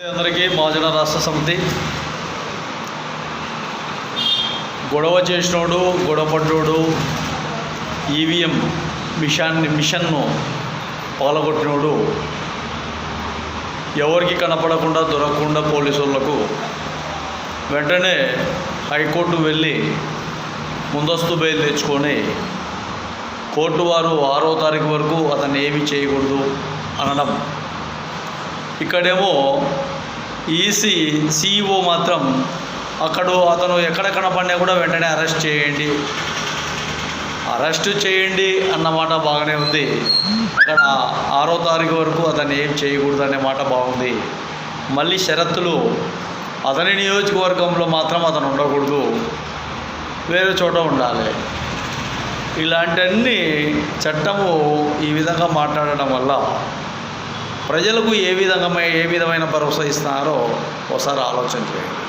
అందరికీ మహాజన రాష్ట్ర సమితి గొడవ చేసినోడు గొడవపడ్డోడు ఈవీఎం మిషన్ మిషన్ను పాల్గొట్టినోడు ఎవరికి కనపడకుండా దొరకకుండా పోలీసులకు వెంటనే హైకోర్టు వెళ్ళి ముందస్తు బెయిల్ తెచ్చుకొని కోర్టు వారు ఆరో తారీఖు వరకు అతన్ని ఏమీ చేయకూడదు అనడం. ఇక్కడేమో ఈసీ సిఇఓ మాత్రం అక్కడ అతను ఎక్కడ కనపడినా కూడా వెంటనే అరెస్ట్ చేయండి. అరెస్ట్ చేయండి అన్నమాట బాగానే ఉంది. అక్కడ ఆరో తారీఖు వరకు అతన్ని ఏం చేయకూడదు అనే మాట బాగుంది. మళ్ళీ షరతులు అతని నియోజకవర్గంలో మాత్రం అతను ఉండకూడదు. వేరే చోట ఉండాలి. ఇలాంటివన్నీ చట్టము ఈ విధంగా మాట్లాడడం వల్ల ప్రజలకు ఏ విధంగా ఏ విధమైన భరోసా ఇస్తున్నారో ఒకసారి ఆలోచన చేయండి.